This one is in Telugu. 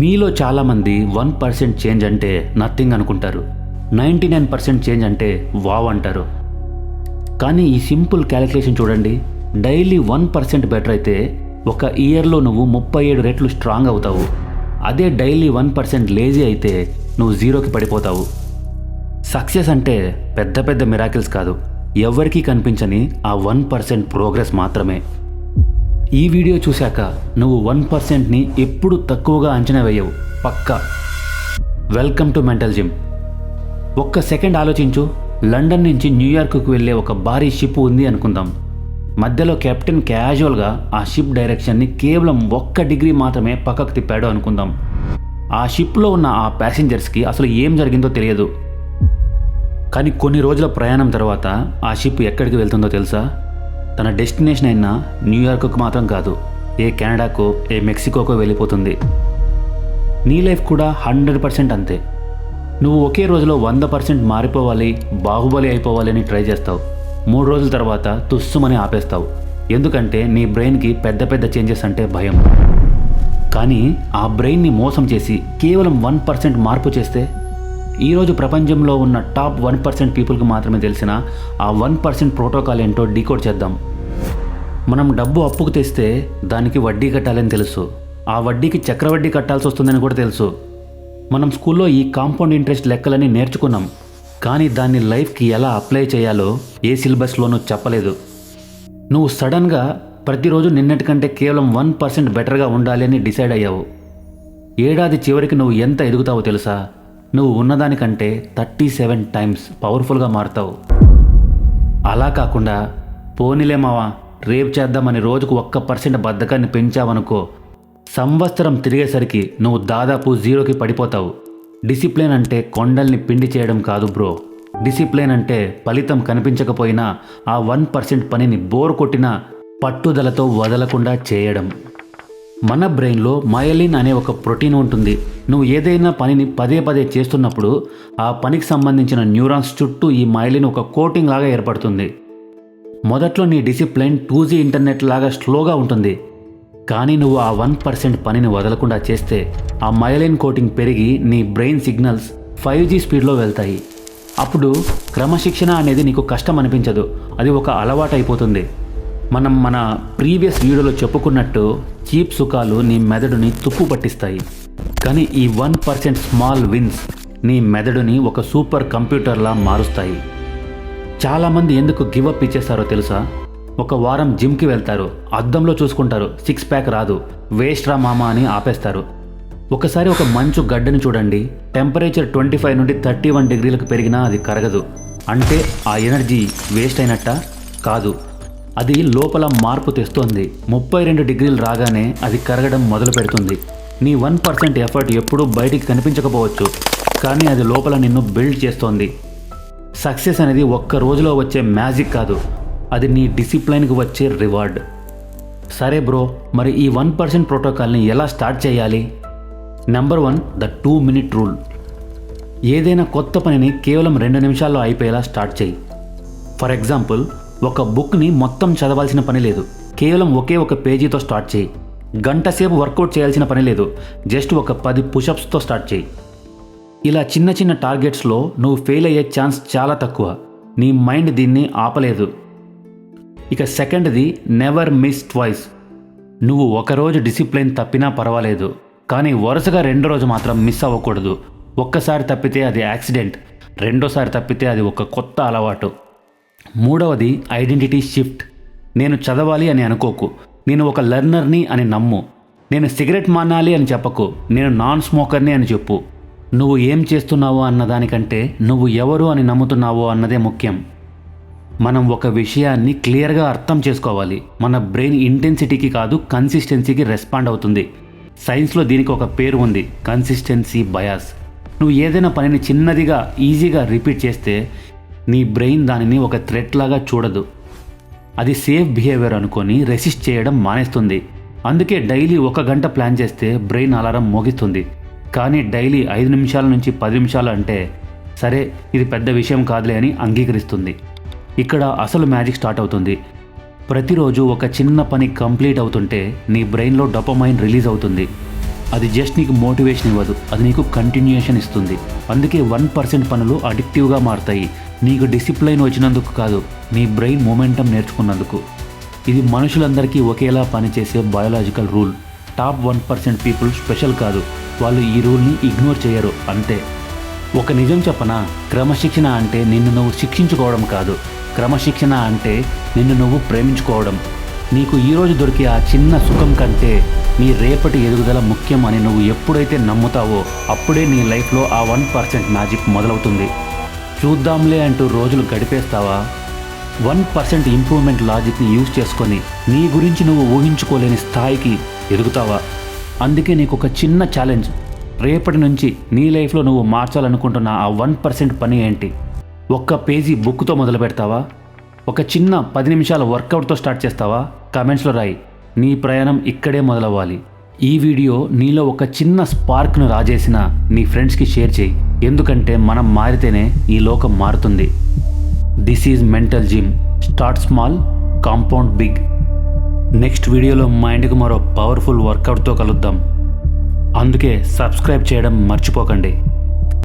మీలో చాలామంది వన్ పర్సెంట్ చేంజ్ అంటే నథింగ్ అనుకుంటారు. నైంటీ నైన్ పర్సెంట్ చేంజ్ అంటే వావ్ అంటారు. కానీ ఈ సింపుల్ క్యాలిక్యులేషన్ చూడండి. డైలీ వన్ పర్సెంట్ బెటర్ అయితే ఒక ఇయర్లో నువ్వు ముప్పై ఏడు రెట్లు స్ట్రాంగ్ అవుతావు. అదే డైలీ వన్ పర్సెంట్ లేజీ అయితే నువ్వు జీరోకి పడిపోతావు. సక్సెస్ అంటే పెద్ద పెద్ద మిరాకిల్స్ కాదు. ఎవరికీ కనిపించని ఆ వన్ పర్సెంట్ ప్రోగ్రెస్ మాత్రమే. ఈ వీడియో చూశాక నువ్వు వన్ పర్సెంట్ని ఎప్పుడు తక్కువగా అంచనా వేయవు. పక్కా. వెల్కమ్ టు మెంటల్ జిమ్ ఒక్క సెకండ్ ఆలోచించు. లండన్ నుంచి న్యూయార్క్కు వెళ్ళే ఒక భారీ షిప్ ఉంది అనుకుందాం. మధ్యలో కెప్టెన్ క్యాజువల్గా ఆ షిప్ డైరెక్షన్ని కేవలం ఒక్క డిగ్రీ మాత్రమే పక్కకు తిప్పాడు అనుకుందాం. ఆ షిప్లో ఉన్న ఆ ప్యాసింజర్స్కి అసలు ఏం జరిగిందో తెలియదు. కానీ కొన్ని రోజుల ప్రయాణం తర్వాత ఆ షిప్ ఎక్కడికి వెళ్తుందో తెలుసా? తన డెస్టినేషన్ అయిన న్యూయార్క్కు మాత్రం కాదు ఏ కెనడాకో ఏ మెక్సికోకో వెళ్ళిపోతుంది. నీ లైఫ్ కూడా హండ్రెడ్ పర్సెంట్ అంతే. నువ్వు ఒకే రోజులో వంద పర్సెంట్ మారిపోవాలి బాహుబలి అయిపోవాలి అని ట్రై చేస్తావు. మూడు రోజుల తర్వాత తుస్సుమని ఆపేస్తావు. ఎందుకంటే నీ బ్రెయిన్కి పెద్ద పెద్ద చేంజెస్ అంటే భయం. కానీ ఆ బ్రెయిన్ని మోసం చేసి కేవలం వన్ పర్సెంట్ మార్పు చేస్తే ఈరోజు ప్రపంచంలో ఉన్న టాప్ వన్ పర్సెంట్ పీపుల్కి మాత్రమే తెలిసిన ఆ వన్ పర్సెంట్ ప్రోటోకాల్ ఏంటో డీకోడ్ చేద్దాం. మనం డబ్బు అప్పుకు తెస్తే దానికి వడ్డీ కట్టాలని తెలుసు. ఆ వడ్డీకి చక్రవడ్డీ కట్టాల్సి వస్తుందని కూడా తెలుసు. మనం స్కూల్లో ఈ కాంపౌండ్ ఇంట్రెస్ట్ లెక్కలని నేర్చుకున్నాం. కానీ దాన్ని లైఫ్కి ఎలా అప్లై చేయాలో ఏ సిలబస్లోనూ చెప్పలేదు. నువ్వు సడన్గా ప్రతిరోజు నిన్నటి కంటే కేవలం వన్ పర్సెంట్ బెటర్గా ఉండాలి అని డిసైడ్ అయ్యావు. ఏడాది చివరికి నువ్వు ఎంత ఎదుగుతావో తెలుసా? నువ్వు ఉన్నదానికంటే థర్టీ సెవెన్ టైమ్స్ పవర్ఫుల్గా మారుతావు. అలా కాకుండా పోనీలే మావా రేపు చేద్దామని రోజుకు ఒక్క పర్సెంట్ బద్ధకాన్ని పెంచావనుకో సంవత్సరం తిరిగేసరికి నువ్వు దాదాపు జీరోకి పడిపోతావు. డిసిప్లిన్ అంటే కొండల్ని పిండి చేయడం కాదు బ్రో. డిసిప్లిన్ అంటే ఫలితం కనిపించకపోయినా ఆ వన్ పర్సెంట్ పనిని బోర్ కొట్టినా పట్టుదలతో వదలకుండా చేయడం. మన బ్రెయిన్లో మయలిన్ అనే ఒక ప్రోటీన్ ఉంటుంది. నువ్వు ఏదైనా పనిని పదే పదే చేస్తున్నప్పుడు ఆ పనికి సంబంధించిన న్యూరాన్స్ చుట్టూ ఈ మయలిన్ ఒక కోటింగ్ లాగా ఏర్పడుతుంది. మొదట్లో నీ డిసిప్లిన్ టూ జీ ఇంటర్నెట్ లాగా స్లోగా ఉంటుంది. కానీ నువ్వు ఆ వన్ పర్సెంట్ పనిని వదలకుండా చేస్తే ఆ మైలిన్ కోటింగ్ పెరిగి నీ బ్రెయిన్ సిగ్నల్స్ ఫైవ్ జీ స్పీడ్లో వెళ్తాయి. అప్పుడు క్రమశిక్షణ అనేది నీకు కష్టం అనిపించదు. అది ఒక అలవాటు అయిపోతుంది మనం మన ప్రీవియస్ వీడియోలో చెప్పుకున్నట్టు చీప్ సుఖాలు నీ మెదడుని తుప్పు పట్టిస్తాయి. కానీ ఈ వన్ పర్సెంట్ స్మాల్ విన్స్ నీ మెదడుని ఒక సూపర్ కంప్యూటర్లా మారుస్తాయి. చాలామంది ఎందుకు గివప్ ఇచ్చేస్తారో తెలుసా? ఒక వారం జిమ్కి వెళ్తారు అద్దంలో చూసుకుంటారు సిక్స్ ప్యాక్ రాదు వేస్ట్ రా మామా అని ఆపేస్తారు. ఒకసారి ఒక మంచు గడ్డని చూడండి టెంపరేచర్ ట్వంటీ ఫైవ్ నుండి థర్టీ వన్ డిగ్రీలకు పెరిగినా అది కరగదు. అంటే ఆ ఎనర్జీ వేస్ట్ అయినట్ట? కాదు. అది లోపల మార్పు తెస్తోంది. ముప్పై రెండు డిగ్రీలు రాగానే అది కరగడం మొదలు పెడుతుంది నీ వన్ పర్సెంట్ ఎఫర్ట్ ఎప్పుడూ బయటికి కనిపించకపోవచ్చు కానీ అది లోపల నిన్ను బిల్డ్ చేస్తోంది. సక్సెస్ అనేది ఒక్క రోజులో వచ్చే మ్యాజిక్ కాదు అది నీ డిసిప్లైన్కి వచ్చే రివార్డ్. సరే బ్రో మరి ఈ వన్ పర్సెంట్ ప్రోటోకాల్ని ఎలా స్టార్ట్ చేయాలి? Number one the two minute rule. ఏదైనా కొత్త పనిని కేవలం రెండు నిమిషాల్లో అయిపోయేలా స్టార్ట్ చేయి. ఫర్ ఎగ్జాంపుల్ ఒక బుక్ని మొత్తం చదవాల్సిన పని లేదు. కేవలం ఒకే ఒక పేజీతో స్టార్ట్ చేయి. గంట సేపు వర్కౌట్ చేయాల్సిన పని లేదు. జస్ట్ ఒక పది పుషప్స్తో స్టార్ట్ చేయి. ఇలా చిన్న చిన్న టార్గెట్స్లో నువ్వు ఫెయిల్ అయ్యే ఛాన్స్ చాలా తక్కువ. నీ మైండ్ దీన్ని ఆపలేదు. ఇక సెకండ్ది నెవర్ మిస్ ట్వైస్. నువ్వు ఒకరోజు డిసిప్లిన్ తప్పినా పర్వాలేదు. కానీ వరుసగా రెండో రోజు మాత్రం మిస్ అవ్వకూడదు. ఒక్కసారి తప్పితే అది యాక్సిడెంట్. రెండోసారి తప్పితే అది ఒక కొత్త అలవాటు. మూడవది ఐడెంటిటీ షిఫ్ట్. నేను చదవాలి అని అనుకోకు. నేను ఒక లెర్నర్ని అని నమ్ము. నేను సిగరెట్ మానాలి అని చెప్పకు. నేను నాన్ స్మోకర్ని అని చెప్పు. నువ్వు ఏం చేస్తున్నావో అన్నదానికంటే నువ్వు ఎవరు అని నమ్ముతున్నావో అన్నదే ముఖ్యం. మనం ఒక విషయాన్ని క్లియర్గా అర్థం చేసుకోవాలి. మన బ్రెయిన్ ఇంటెన్సిటీకి కాదు కన్సిస్టెన్సీకి రెస్పాండ్ అవుతుంది. సైన్స్లో దీనికి ఒక పేరు ఉంది కన్సిస్టెన్సీ బయాస్. నువ్వు ఏదైనా పనిని చిన్నదిగా ఈజీగా రిపీట్ చేస్తే నీ బ్రెయిన్ దానిని ఒక థ్రెట్ లాగా చూడదు. అది సేఫ్ బిహేవియర్ అనుకొని రెసిస్ట్ చేయడం మానేస్తుంది. అందుకే డైలీ ఒక గంట ప్లాన్ చేస్తే బ్రెయిన్ అలారం మోగిస్తుంది. కానీ డైలీ ఐదు నిమిషాల నుంచి పది నిమిషాలు అంటే సరే ఇది పెద్ద విషయం కాదులే అని అంగీకరిస్తుంది. ఇక్కడ అసలు మ్యాజిక్ స్టార్ట్ అవుతుంది. ప్రతిరోజు ఒక చిన్న పని కంప్లీట్ అవుతుంటే నీ బ్రెయిన్లో డొపమైన్ రిలీజ్ అవుతుంది. అది జస్ట్ నీకు మోటివేషన్ ఇవ్వదు. అది నీకు కంటిన్యూషన్ ఇస్తుంది. అందుకే వన్ పర్సెంట్ పనులు అడిక్టివ్గా మారుతాయి. నీకు డిసిప్లైన్ వచ్చినందుకు కాదు నీ బ్రెయిన్ మొమెంటం నేర్చుకున్నందుకు. ఇది మనుషులందరికీ ఒకేలా పనిచేసే biological rule top one percent people special కాదు. వాళ్ళు ఈ రూల్ని ఇగ్నోర్ చేయరు. అంతే. ఒక నిజం చెప్పనా? క్రమశిక్షణ అంటే నిన్ను నువ్వు శిక్షించుకోవడం కాదు. క్రమశిక్షణ అంటే నిన్ను నువ్వు ప్రేమించుకోవడం. నీకు ఈరోజు దొరికే ఆ చిన్న సుఖం కంటే నీ రేపటి ఎదుగుదల ముఖ్యం అని నువ్వు ఎప్పుడైతే నమ్ముతావో అప్పుడే నీ లైఫ్లో ఆ వన్ పర్సెంట్ మ్యాజిక్ మొదలవుతుంది. చూద్దాంలే అంటూ రోజులు గడిపేస్తావా? వన్ పర్సెంట్ ఇంప్రూవ్మెంట్ లాజిక్ని యూజ్ చేసుకొని నీ గురించి నువ్వు ఊహించుకోలేని స్థాయికి ఎదుగుతావా? అందుకే నీకు ఒక చిన్న ఛాలెంజ్. రేపటి నుంచి నీ లైఫ్లో నువ్వు మార్చాలనుకుంటున్న ఆ వన్ పర్సెంట్ పని ఏంటి? ఒక్క పేజీ బుక్తో మొదలు పెడతావా ఒక చిన్న పది నిమిషాల వర్కౌట్తో స్టార్ట్ చేస్తావా? కామెంట్స్లో రాయి. నీ ప్రయాణం ఇక్కడే మొదలవ్వాలి. ఈ వీడియో నీలో ఒక చిన్న స్పార్క్ను రాజేసిన నీ ఫ్రెండ్స్కి షేర్ చేయి. ఎందుకంటే మనం మారితేనే ఈ లోకం మారుతుంది. This is mental gym start small compound big next వీడియోలో మైండ్కి మరో పవర్ఫుల్ వర్కౌట్తో కలుద్దాం. అందుకే సబ్స్క్రైబ్ చేయడం మర్చిపోకండి.